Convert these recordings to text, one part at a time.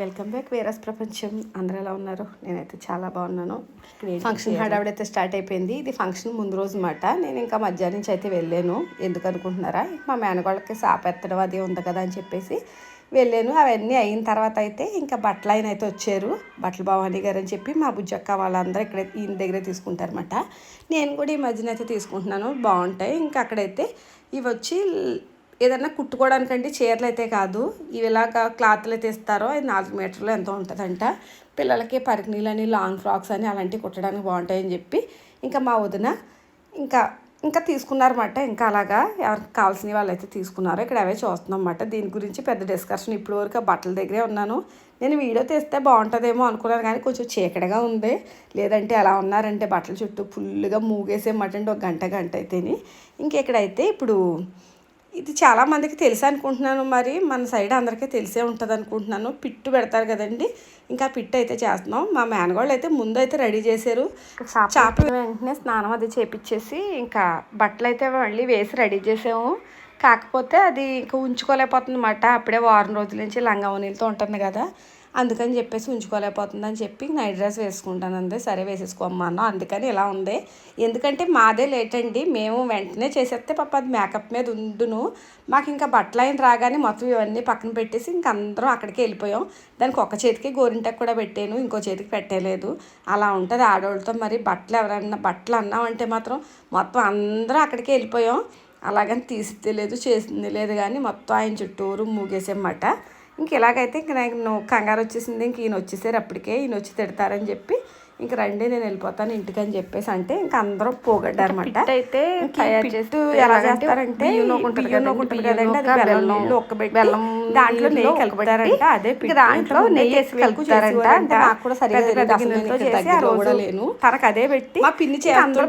Welcome back వేరస్ ప్రపంచం. అందరూ ఎలా ఉన్నారు? నేనైతే చాలా బాగున్నాను. ఫంక్షన్ హడావిడైతే స్టార్ట్ అయిపోయింది. ఇది ఫంక్షన్ ముందు రోజు మాట. నేను ఇంకా మధ్యాహ్నం నుంచి అయితే వెళ్ళాను. ఎందుకు అనుకుంటున్నారా? మా మేనగోళ్ళకి సాపెత్తడం అది ఉంది కదా అని చెప్పేసి వెళ్ళాను. అవన్నీ అయిన తర్వాత అయితే ఇంకా బట్టలు ఆయన అయితే వచ్చారు. బట్టల భవానీ గారు అని చెప్పి మా బుజ్జక్క వాళ్ళందరూ ఇక్కడ ఈయన దగ్గరే తీసుకుంటారన్నమాట. నేను కూడా ఈ మధ్యన అయితే తీసుకుంటున్నాను. బాగుంటాయి. ఇంకా అక్కడైతే ఇవి వచ్చి ఏదన్నా కుట్టుకోవడానికంటే చీరలు అయితే కాదు. ఇవి ఇలాగ క్లాత్లు అయితే ఇస్తారో అది నాలుగు మీటర్లు ఎంతో ఉంటుందంట. పిల్లలకి పరికినీలని లాంగ్ ఫ్రాక్స్ అని అలాంటివి కుట్టడానికి బాగుంటాయని చెప్పి ఇంకా మా వదిన ఇంకా ఇంకా తీసుకున్నారన్నమాట. ఇంకా అలాగా ఎవరికి కావాల్సిన వాళ్ళు అయితే తీసుకున్నారు. ఇక్కడ అవే చూస్తున్నాం అన్నమాట దీని గురించి పెద్ద డిస్కషన్ ఇప్పుడు వరకు ఆ బట్టల దగ్గరే ఉన్నాను. నేను వీడియో తీస్తే బాగుంటుందేమో అనుకున్నాను కానీ కొంచెం చీకటిగా ఉంది. లేదంటే ఎలా ఉన్నారంటే బట్టల చుట్టూ ఫుల్గా మూగేసేమటండి ఒక గంట గంట అయితేని. ఇంకెక్కడైతే ఇప్పుడు ఇది చాలా మందికి తెలుసు అనుకుంటున్నాను మరి. మన సైడ్ అందరికీ తెలిసే ఉంటుంది అనుకుంటున్నాను. పిట్టు పెడతారు కదండి. ఇంకా పిట్టు అయితే చేస్తున్నాం. మా మేనగోళ్ళు అయితే ముందు అయితే రెడీ చేశారు. చేప వెంటనే స్నానం అది చేపించేసి ఇంకా బట్టలు అయితే మళ్ళీ వేసి రెడీ చేసాము. కాకపోతే అది ఇంకా ఉంచుకోలేకపోతుంది అన్నమాట అప్పుడే వారం రోజుల నుంచి లంగా నీళ్ళతో ఉంటుంది కదా. అందుకని చెప్పేసి ఉంచుకోలేకపోతుంది అని చెప్పి నైట్ డ్రెస్ వేసుకుంటాను అంది. సరే వేసేసుకోమన్నాను అందుకని ఇలా ఉంది. ఎందుకంటే మాదే లేట్ అండి. మేము వెంటనే చేసేస్తే పాప అది మేకప్ మీద ఉండును. మాకు ఇంకా బట్టలు అయిన రాగానే మొత్తం ఇవన్నీ పక్కన పెట్టేసి ఇంక అందరం అక్కడికి వెళ్ళిపోయాం. దానికి ఒక చేతికి గోరింటకు కూడా పెట్టాను. ఇంకో చేతికి పెట్టలేదు. అలా ఉంటుంది ఆడవాళ్ళతో మరి బట్టలు ఎవరన్నా బట్టలు అన్నామంటే మాత్రం మొత్తం అందరం అక్కడికి వెళ్ళిపోయాం. అలాగని తీసింది లేదు చేసింది లేదు కానీ మొత్తం ఆయన చుట్టూరు మూగేసేమాట ఇంక ఇలాగైతే ఇంక నాకు కంగారు వచ్చేసింది ఇంక ఈయన వచ్చేసారు అప్పటికే. ఈయన వచ్చి తిడతారని చెప్పి ఇంక రండి నేను వెళ్ళిపోతాను ఇంటికి అని చెప్పేసి అంటే ఇంక అందరూ పోగడ్డారన్నమాట. అయితే ఎలా చేస్తారంటే కదండి అది బెల్లం నీళ్ళు ఒక్కబెట్టి బెల్లం దాంట్లో నెయ్యి కలుపుతారంట అదే దాంట్లో నెయ్యి వేసి కలుపుతారంట. అంటే నాకు కూడా సరిగా తెలియదు. అసలు నేను ఇక్కడ దగ్గర కూడా లేను. తనకు అదే పెట్టి మా పిన్ని అందరూ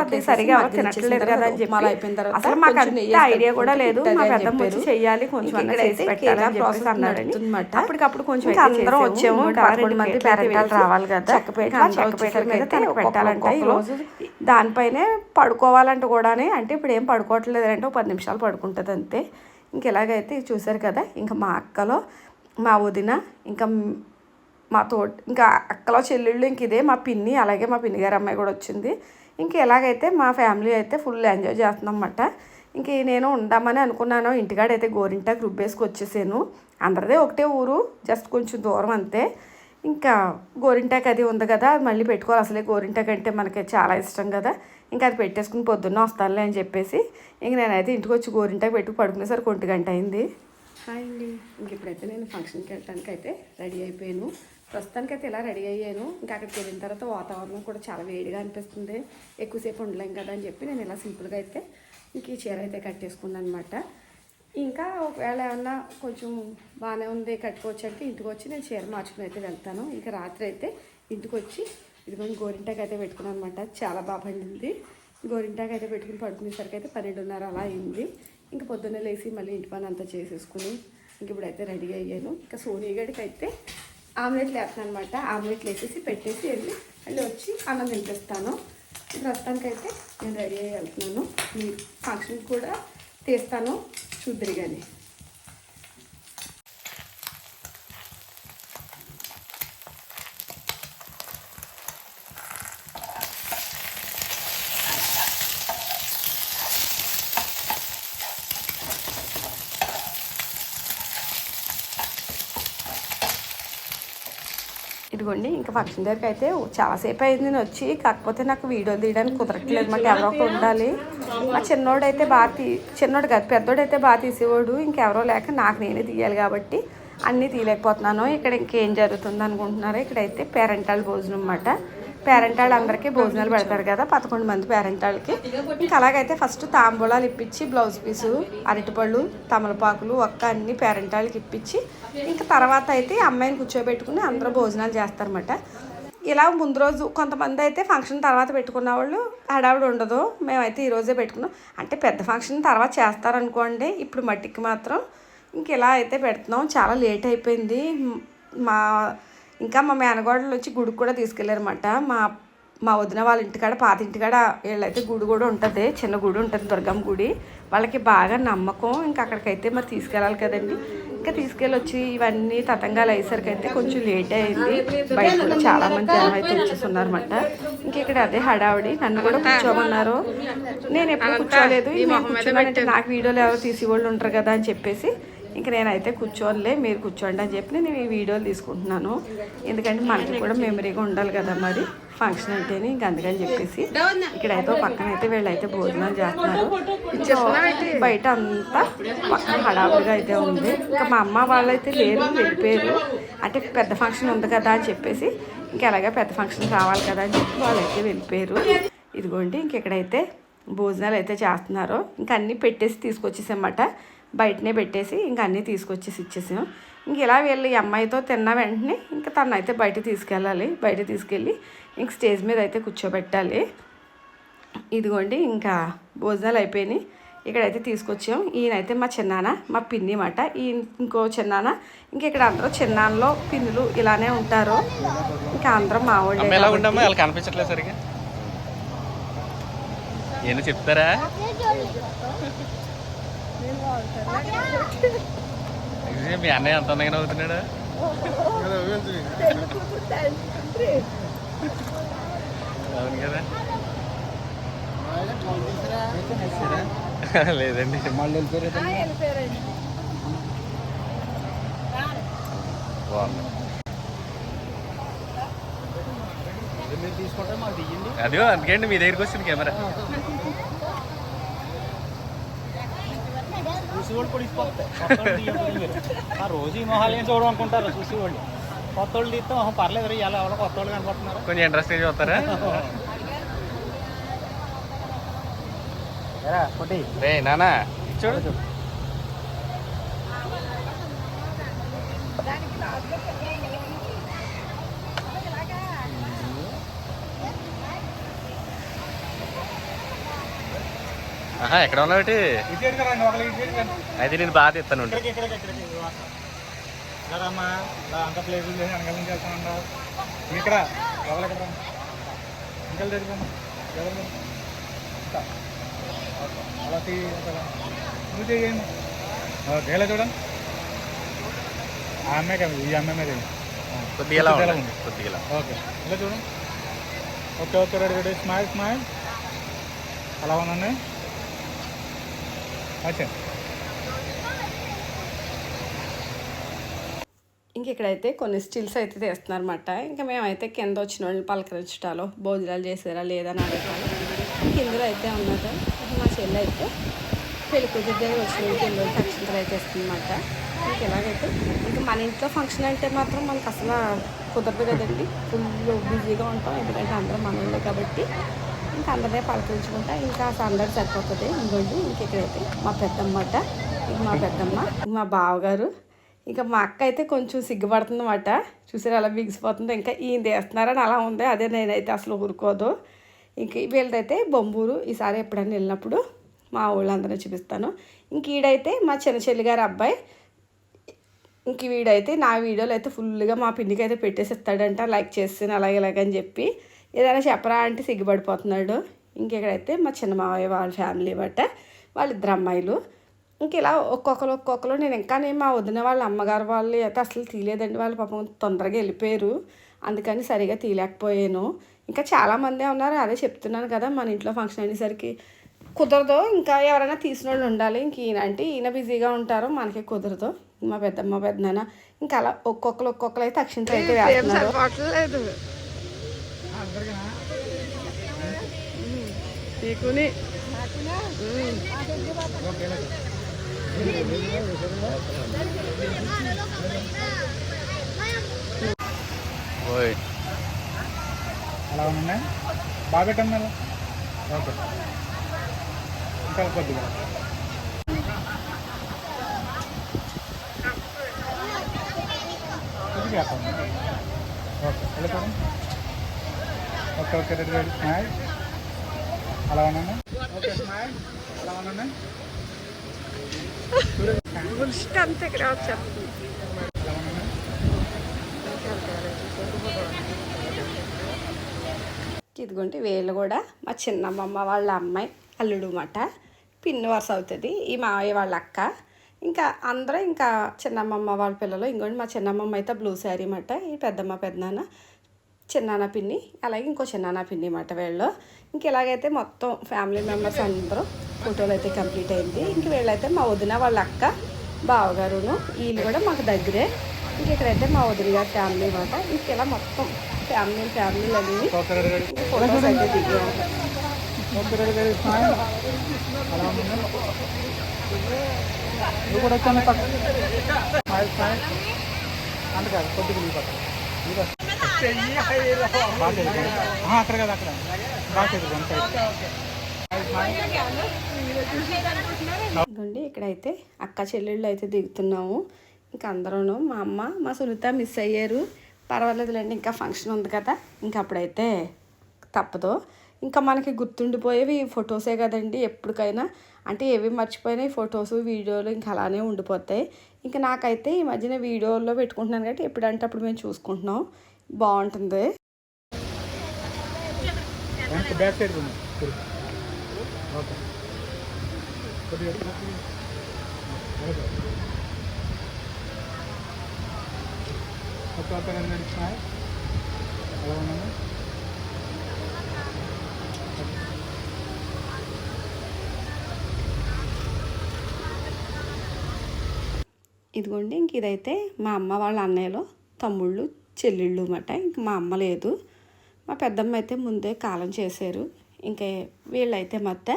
అది సరిగా తినట్లేదు కదా అని చెప్పి అయిపోయిన తర్వాత అసలు మాకు అంత ఐడియా కూడా లేదు. మా పెద్దమ్మ వచ్చి చెయ్యాలి కొంచెం అన్న చేసి పెట్టాలని ప్రాసెస్ అన్నాడని అప్పటికప్పుడు కొంచెం అందరం వచ్చాము. మంది పేరెంటాలు రావాలి కదా. చక్కపేట చక్కపేట మీద తనకు పెట్టాలంటే. ఈ రోజు దానిపైనే పడుకోవాలంటే కూడానే అంటే ఇప్పుడు ఏం పడుకోవట్లేదు అంటే ఒక పది నిమిషాలు పడుకుంటుంది అంతే. ఇంక ఎలాగైతే చూసారు కదా ఇంకా మా అక్కలో మా వదిన ఇంకా మా తోట ఇంకా అక్కలో చెల్లెళ్ళు ఇంక ఇదే మా పిన్ని అలాగే మా పిన్ని గారి అమ్మాయి కూడా వచ్చింది. ఇంక ఎలాగైతే మా ఫ్యామిలీ అయితే ఫుల్ ఎంజాయ్ చేస్తున్నాం అన్నమాట ఇంక నేను ఉందామని అనుకున్నాను. ఇంటికాడైతే గోరింటాకు రుబ్బేసుకు వచ్చేసాను అందరిదే ఒకటే ఊరు జస్ట్ కొంచెం దూరం అంతే. ఇంకా గోరింటాకు అది ఉంది కదా అది మళ్ళీ పెట్టుకోవాలి. అసలే గోరింటాకు అంటే మనకి చాలా ఇష్టం కదా. ఇంకా అది పెట్టేసుకుని పొద్దున్న వస్తానులే అని చెప్పేసి ఇంక నేనైతే ఇంటికి వచ్చి గోరింటాకు పెట్టుకు పడుకునేసరికి ఒంటి గంట అయింది. హాయ్ అండి. ఇంక ఇప్పుడైతే నేను ఫంక్షన్కి వెళ్ళడానికి అయితే రెడీ అయిపోయాను. ప్రస్తుతానికైతే ఇలా రెడీ అయ్యాను. ఇంకా అక్కడికి వెళ్ళిన తర్వాత వాతావరణం కూడా చాలా వేడిగా అనిపిస్తుంది. ఎక్కువసేపు ఉండలేం కదా అని చెప్పి నేను ఇలా సింపుల్గా అయితే ఇంక ఈ చీర అయితే కట్టేసుకున్నాను అనమాట ఇంకా ఒకవేళ ఏమన్నా కొంచెం బాగానే ఉంది కట్టుకోవచ్చు అంటే ఇంటికి వచ్చి నేను చీర మార్చుకుని అయితే వెళ్తాను. ఇంకా రాత్రి అయితే ఇంటికి వచ్చి ఇదిగోని గోరింటాకి అయితే పెట్టుకున్నాను అనమాట చాలా బాగా పండింది. గోరింటాకి అయితే పెట్టుకుని పడుకునేసరికి అయితే పన్నెండున్నర అలా అయింది. ఇంకా పొద్దున్నే లేచి మళ్ళీ ఇంటి పని అంతా చేసేసుకుని ఇంక ఇప్పుడైతే రెడీ అయ్యాను. ఇంకా సోనియాగడికి అయితే ఆమ్లెట్లు వేస్తాను అనమాట ఆమ్లెట్లు వేసేసి పెట్టేసి వెళ్ళి మళ్ళీ వచ్చి అన్నం తినిపిస్తాను. ప్రస్తుతానికైతే నేను రెడీ అయ్యి వెళ్తున్నాను. ఫంక్షన్కి ఫంక్షన్ కూడా తీస్తాను. చూద్దరు కానీ ఇదిగోండి ఇంకా ఫంక్షన్ దగ్గరికి అయితే చాలాసేపు అయింది నేను వచ్చి కాకపోతే నాకు వీడియో తీయడానికి కుదరట్లేదు మాకు ఎవరో ఒక ఉండాలి. మా చిన్నోడు అయితే బాగా తీ చిన్నోడు కాదు పెద్దోడు అయితే బాగా తీసేవాడు ఇంకెవరో లేక నాకు నేనే తీయాలి కాబట్టి అన్నీ తీయలేకపోతున్నాను. ఇక్కడ ఇంకేం జరుగుతుంది అనుకుంటున్నారో ఇక్కడైతే పేరెంటల్ భోజనం అన్నమాట. పేరెంటాళ్ళు అందరికీ భోజనాలు పెడతారు కదా పదకొండు మంది పేరెంటాళ్ళకి ఇంకా అలాగైతే ఫస్ట్ తాంబూలాలు ఇప్పించి బ్లౌజ్ పీసు అరటిపళ్ళు తమలపాకులు ఒక్క అన్ని పేరెంటాళ్ళకి ఇప్పించి ఇంకా తర్వాత అయితే అమ్మాయిని కూర్చోబెట్టుకుని అందరూ భోజనాలు చేస్తారన్నమాట. ఇలా ముందు రోజు కొంతమంది అయితే ఫంక్షన్ తర్వాత పెట్టుకున్న వాళ్ళు హడావిడి ఉండదు మేమైతే ఈరోజే పెట్టుకున్నాం. అంటే పెద్ద ఫంక్షన్ తర్వాత చేస్తారనుకోండి ఇప్పుడు మట్టికి మాత్రం ఇంక ఇలా అయితే పెడుతున్నాం. చాలా లేట్ అయిపోయింది. మా ఇంకా మా మేనగోడలు వచ్చి గుడికి కూడా తీసుకెళ్ళారన్నమాట మా మా వదిన వాళ్ళ ఇంటికాడ పాత ఇంటికాడ వీళ్ళైతే గుడి కూడా ఉంటుంది. చిన్న గుడి ఉంటుంది దుర్గమ్మ గుడి. వాళ్ళకి బాగా నమ్మకం. ఇంకా అక్కడికైతే మరి తీసుకెళ్ళాలి కదండి. ఇంకా తీసుకెళ్ళొచ్చి ఇవన్నీ తతంగాలు అయ్యేసరికి అయితే కొంచెం లేట్ అయింది. బయట కూడా చాలా మంది జనం అయితే వచ్చేస్తున్నారన్నమాట. ఇంక ఇక్కడ అదే హడావిడి. నన్ను కూడా కూర్చోమన్నారు. నేను ఎప్పుడు కూర్చోలేదు. కూర్చోమంటే నాకు వీడియోలు ఎవరు తీసి వాళ్ళు ఉంటారు కదా అని చెప్పేసి ఇంక నేనైతే కూర్చోనిలే మీరు కూర్చోండి అని చెప్పి నేను ఈ వీడియోలు తీసుకుంటున్నాను. ఎందుకంటే మనకి కూడా మెమరీగా ఉండాలి కదా మరి ఫంక్షన్ అంటేనే ఇంక అందుకని చెప్పేసి. ఇక్కడైతే పక్కన అయితే వీళ్ళైతే భోజనాలు చేస్తున్నారు. బయట అంతా పక్కన హడావుడిగా అయితే ఉంది. ఇంకా మా అమ్మ వాళ్ళైతే లేరు వెళ్ళిపోయారు. అంటే పెద్ద ఫంక్షన్ ఉంది కదా అని చెప్పేసి ఇంకా ఎలాగ పెద్ద ఫంక్షన్ రావాలి కదా అని చెప్పి వాళ్ళైతే వెళ్ళిపోయారు. ఇదిగోండి ఇంక ఇక్కడైతే భోజనాలు అయితే చేస్తున్నారు. ఇంకా అన్నీ పెట్టేసి తీసుకొచ్చేసామన్నమాట. బయటనే పెట్టేసి ఇంకా అన్నీ తీసుకొచ్చేసి ఇచ్చేసాం. ఇంక ఇలా వీళ్ళు ఈ అమ్మాయితో తిన్న వెంటనే ఇంకా తను అయితే బయట తీసుకెళ్ళాలి బయట తీసుకెళ్ళి ఇంక స్టేజ్ మీద అయితే కూర్చోబెట్టాలి. ఇదిగోండి ఇంకా భోజనాలు అయిపోయినాయి. ఇక్కడైతే తీసుకొచ్చాం. ఈయనైతే మా చిన్నాన్న మా పిన్ని మాట ఈయన ఇంకో చిన్నాన్న. ఇంక ఇక్కడ అందరూ చిన్నాన్నలో పిన్నులు ఇలానే ఉంటారు. ఇంకా అందరం మా వాళ్ళే కనిపించట్లేదు సరిగా చెప్తారా? మీ అన్నయ్య అంత అందంగా అవుతున్నాడు అవును కదా. లేదండి. బాగుంది. అదిగో అందుకండి మీ దగ్గరికి వచ్చింది కెమెరా. చూసి వాళ్ళు కూడా ఇచ్చిపోతాయి. ఆ రోజు ఈ మొహాలు ఏం చూడడం అనుకుంటారు చూసి వాళ్ళు కొత్త వాళ్ళు తీస్తే పర్లేదు రీ ఎలా ఎవరో కొత్త వాళ్ళు కనపడుతున్నారు. కొంచెం ఇంట్రెస్టింగ్ చూస్తారా? కొట్టి. రే నానా చూడు ఆహా ఎక్కడ ఉన్నావు? అయితే నేను బాగా తెస్తాను వెళ్తానంట ఇక్కడ. నువ్వు చేయండి చూడండి ఆ అమ్మాయి కదా ఈ అమ్మాయి మీద. కొద్దిగా. ఓకే. ఇలా చూడండి okay okay ready ready. Smile smile. అలా ఉందండి అచ్చా. ఇంక ఇక్కడైతే కొన్ని స్టిల్స్ అయితే తీస్తున్నారన్నమాట. ఇంకా మేమైతే కింద వచ్చిన వాళ్ళని పలకరించటాలు భోజనాలు చేసారా లేదా అని అడగాలి ఇంక ఇందులో అయితే ఉన్నది మా చెల్లి అయితే పెళ్ళి కూతురు దగ్గర వచ్చిన కింద ఎన్నో తక్షణలు అయితే ఇస్తుందన్నమాట ఇంక ఇలాగైతే ఇంకా మన ఇంట్లో ఫంక్షన్ అంటే మాత్రం మనకు అసలు కుదరదు కదండి. ఫుల్ బిజీగా ఉంటాం ఎందుకంటే అందరం మన కాబట్టి ఇంకా అందరినీ పలకరించుకుంటా. ఇంకా అందరు సరిపోతుంది. ఇంకోండి ఇంక ఇక్కడైతే మా పెద్దమ్మట ఇంక మా పెద్దమ్మ మా బావగారు. ఇంకా మా అక్క అయితే కొంచెం సిగ్గుపడుతుందన్నమాట. చూసారు అలా బిగిసిపోతుంది. ఇంకా ఈయన తీస్తున్నారని అలా ఉంది. అదే నేనైతే అసలు ఊరుకోదు. ఇంక వీళ్ళదైతే బొంబూరు. ఈసారి ఎప్పుడైనా వెళ్ళినప్పుడు మా ఊళ్ళందరూ చూపిస్తాను. ఇంక ఈడైతే మా చిన్న చెల్లిగారు అబ్బాయి. ఇంక వీడైతే నా వీడియోలు అయితే ఫుల్గా మా పిండికి అయితే పెట్టేసి ఇస్తాడంట. లైక్ చేస్తాను అలాగే ఇలాగని చెప్పి. ఏదైనా చెప్పరా అంటే సిగ్గుపడిపోతున్నాడు. ఇంకెక్కడైతే మా చిన్న మావయ్య వాళ్ళ ఫ్యామిలీ బట్ట వాళ్ళిద్దరు అమ్మాయిలు. ఇంక ఇలా ఒక్కొక్కరు ఒక్కొక్కరు నేను ఇంకా నేను మా వదిన వాళ్ళ అమ్మగారు వాళ్ళు అయితే అసలు తీయలేదండి. వాళ్ళు పాపం తొందరగా వెళ్ళిపోయారు. అందుకని సరిగా తీయలేకపోయాను. ఇంకా చాలామంది ఉన్నారు. అదే చెప్తున్నాను కదా మన ఇంట్లో ఫంక్షన్ అనేసరికి కుదరదు. ఇంకా ఎవరైనా తీసిన వాళ్ళు ఉండాలి. ఇంక ఈయన అంటే ఈయన బిజీగా ఉంటారు. మనకి కుదరదు. మా పెద్దమ్మ పెద్దనాన్న. ఇంకా అలా ఒక్కొక్కరు ఒక్కొక్కరు అయితే అక్షింత అయితే వేస్తున్నారు. నీకుని. అలా ఉన్నాయి బాగా పెట్టండి ఓకే. ఇంకా కొద్దిగా. ఓకే. చూడండి okay okay ready ready. Smile. అలా ఉన్నాను ఓకే స్మైల్. అలా ఉన్నాను అంతే ఇదిగోండి వీళ్ళు కూడా. మా చిన్నమ్మమ్మ వాళ్ళ అమ్మాయి అల్లుడు మాట పిన్ని వరుస అవుతుంది ఈ మావయ్య వాళ్ళ అక్క. ఇంకా అందరూ ఇంకా చిన్నమ్మమ్మ వాళ్ళ పిల్లలు ఇంకోటి మా చిన్నమ్మమ్మ అయితే బ్లూ శారీ అన్నమాట ఈ పెద్దమ్మ పెద్దనాన్న. చిన్నాన్న పిన్ని అలాగే ఇంకో చిన్నాన్న పిన్ని మాట వీళ్ళు ఇంక ఇలాగైతే మొత్తం ఫ్యామిలీ మెంబర్స్ అందరూ ఫోటోలు అయితే కంప్లీట్ అయింది. ఇంక వీళ్ళైతే మా వదిన వాళ్ళ అక్క బావగారును వీళ్ళు కూడా మాకు దగ్గరే. ఇంక ఇక్కడైతే మా వదిన గారి ఫ్యామిలీ మాట. ఇంక ఇలా మొత్తం ఫ్యామిలీ ఫ్యామిలీలు అన్నీ ఫోటోస్ అయితే దిగాము. నువ్వు కూడా అంత కాదు కొద్దిగా అక్కడ కదా అక్కడ బాగా ఇదిగోండి ఇక్కడైతే అక్క చెల్లెళ్ళు అయితే దిగుతున్నాము. ఇంకా అందరూను మా అమ్మ మా సునీత మిస్ అయ్యారు. పర్వాలేదులేండి ఇంకా ఫంక్షన్ ఉంది కదా. ఇంకా అప్పుడైతే తప్పదు. ఇంకా మనకి గుర్తుండిపోయేవి ఫొటోసే కదండి ఎప్పటికైనా. అంటే ఏవి మర్చిపోయినాయి ఫొటోస్ వీడియోలు ఇంకా అలానే ఉండిపోతాయి. ఇంకా నాకైతే ఈ మధ్యన వీడియోల్లో పెట్టుకుంటున్నాను కాబట్టి ఎప్పుడంటే అప్పుడు మేము చూసుకుంటున్నాం. బాగుంటుంది. ఇదిగోండి ఇంక ఇదైతే మా అమ్మ వాళ్ళ అన్నయ్యలు తమ్ముళ్ళు చెల్లెళ్ళు అన్నమాట. ఇంక మా అమ్మ లేదు. మా పెద్దమ్మ అయితే ముందే కాలం చేశారు. ఇంకా వీళ్ళైతే మా అత్త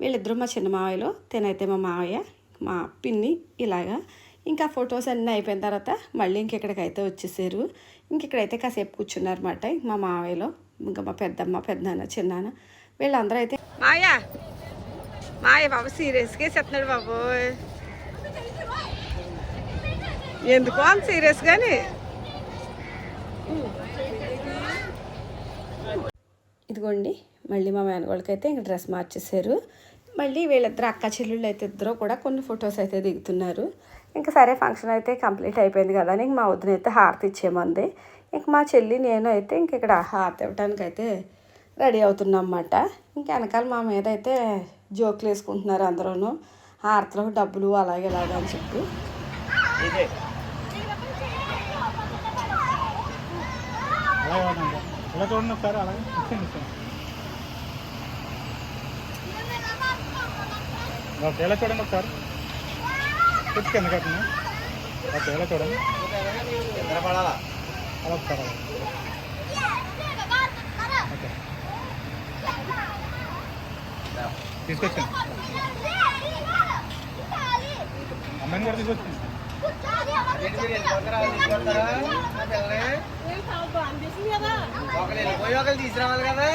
వీళ్ళిద్దరూ మా చిన్న మావయ్యలు తినైతే మా మావయ్య మా పిన్ని ఇలాగా. ఇంకా ఫొటోస్ అన్నీ అయిపోయిన తర్వాత మళ్ళీ ఇంకెక్కడికైతే వచ్చేసారు. ఇంకెక్కడైతే కాసేపు కూర్చున్నారన్నమాట ఇంక మా మావయ్యలో ఇంకా మా పెద్దమ్మ పెద్దనాన్న చిన్నాన్న. వీళ్ళందరూ అయితే మాయా మాయ బాబు సీరియస్గా చెప్తున్నాడు బాబోయ్ ఎందుకో అంత సీరియస్గానే ఇదిగోండి మళ్ళీ మా మేనగోళ్ళకి అయితే ఇంక డ్రెస్ మార్చేశారు. మళ్ళీ వీళ్ళిద్దరు అక్క చెల్లెళ్ళు అయితే ఇద్దరు కూడా కొన్ని ఫొటోస్ అయితే దిగుతున్నారు. ఇంకా సరే ఫంక్షన్ అయితే కంప్లీట్ అయిపోయింది కదా అని ఇంక మా వదిన అయితే హారతి ఇచ్చేమంది ఇంక మా చెల్లి నేను అయితే ఇంక ఇక్కడ హారతి ఇవ్వడానికి అయితే రెడీ అవుతున్నాం అన్నమాట. ఇంక వెనకాల మా మీద అయితే జోకులు వేసుకుంటున్నారు అందరూను. హారతిలో డబ్బులు అలాగే ఇలాగా అని చెప్పి. ఇదే. ఇలా చూడండి ఒకసారి? అలాగే ఇచ్చేయండి ఓకే ఎలా చూడండి ఒకసారి? చెప్పు కింద కట్టండి ఓకే ఎలా చూడండి? అలా ఒకసారి అలా. ఓకే. తీసుకొచ్చాను. అమ్మాయిని కూడా తీసుకొచ్చాను పోయి తీసుకురావాలి కదా.